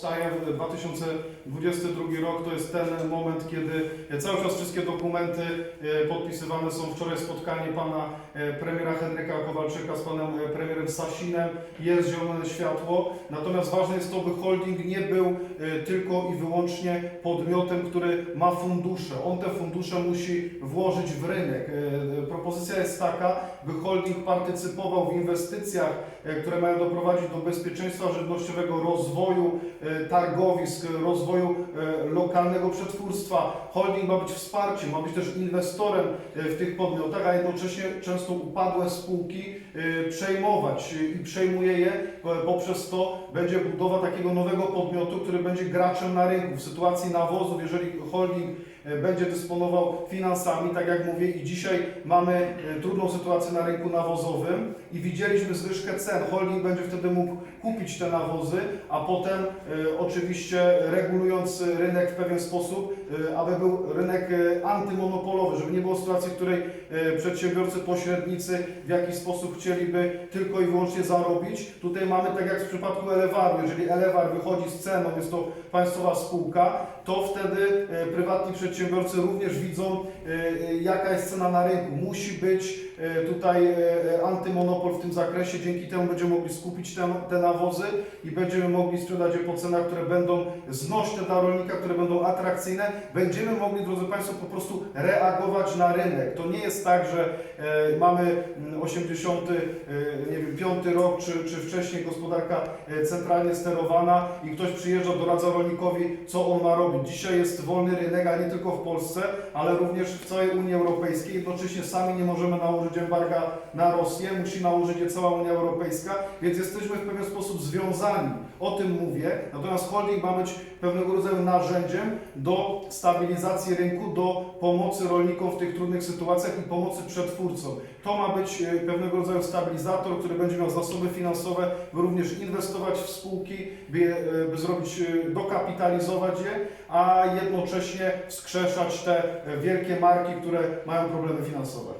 powstaje w 2022 rok, to jest ten moment, kiedy cały czas wszystkie dokumenty e, podpisywane są. Wczoraj spotkanie pana e, premiera Henryka Kowalczyka z panem e, premierem Sasinem, jest zielone światło. Natomiast ważne jest to, by holding nie był e, tylko i wyłącznie podmiotem, który ma fundusze. On te fundusze musi włożyć w rynek. Propozycja jest taka, by holding partycypował w inwestycjach, e, które mają doprowadzić do bezpieczeństwa żywnościowego, rozwoju e, targowisk, rozwoju e, lokalnego przetwórstwa. Holding ma być wsparciem, ma być też inwestorem w tych podmiotach, a jednocześnie często upadłe spółki przejmować i przejmuje je. Poprzez to będzie budowa takiego nowego podmiotu, który będzie graczem na rynku. W sytuacji nawozów, jeżeli holding będzie dysponował finansami, tak jak mówię, i dzisiaj mamy e, trudną sytuację na rynku nawozowym i widzieliśmy zwyżkę cen. Holding będzie wtedy mógł kupić te nawozy, a potem e, oczywiście regulując rynek w pewien sposób, e, aby był rynek antymonopolowy, żeby nie było sytuacji, w której przedsiębiorcy, pośrednicy w jakiś sposób chcieliby tylko i wyłącznie zarobić. Tutaj mamy tak jak w przypadku Elewaru, jeżeli Elewar wychodzi z ceną, jest to państwowa spółka, to wtedy prywatni przedsiębiorcy również widzą, jaka jest cena na rynku. Musi być e, tutaj e, e, antymonopol w tym zakresie, dzięki temu będziemy mogli skupić te, te nawozy i będziemy mogli sprzedać je po cenach, które będą znośne dla rolnika, które będą atrakcyjne. Będziemy mogli, drodzy Państwo, po prostu reagować na rynek. To nie jest tak, że mamy mm, 80, e, nie wiem, 5 rok czy, czy wcześniej gospodarka centralnie sterowana i ktoś przyjeżdża, doradza rolnikowi, co on ma robić. Dzisiaj jest wolny rynek, a nie tylko w Polsce, ale również w całej Unii Europejskiej. Jednocześnie sami nie możemy nałożyć embarga na Rosję, musi nałożyć je cała Unia Europejska, więc jesteśmy w pewien sposób związani. O tym mówię. Natomiast holding ma być pewnego rodzaju narzędziem do stabilizacji rynku, do pomocy rolnikom w tych trudnych sytuacjach i pomocy przetwórcom. To ma być e, pewnego rodzaju stabilizator, który będzie miał zasoby finansowe, by również inwestować w spółki, by, e, by zrobić, e, dokapitalizować je, a jednocześnie wskrzeszać te wielkie marki, które mają problemy finansowe.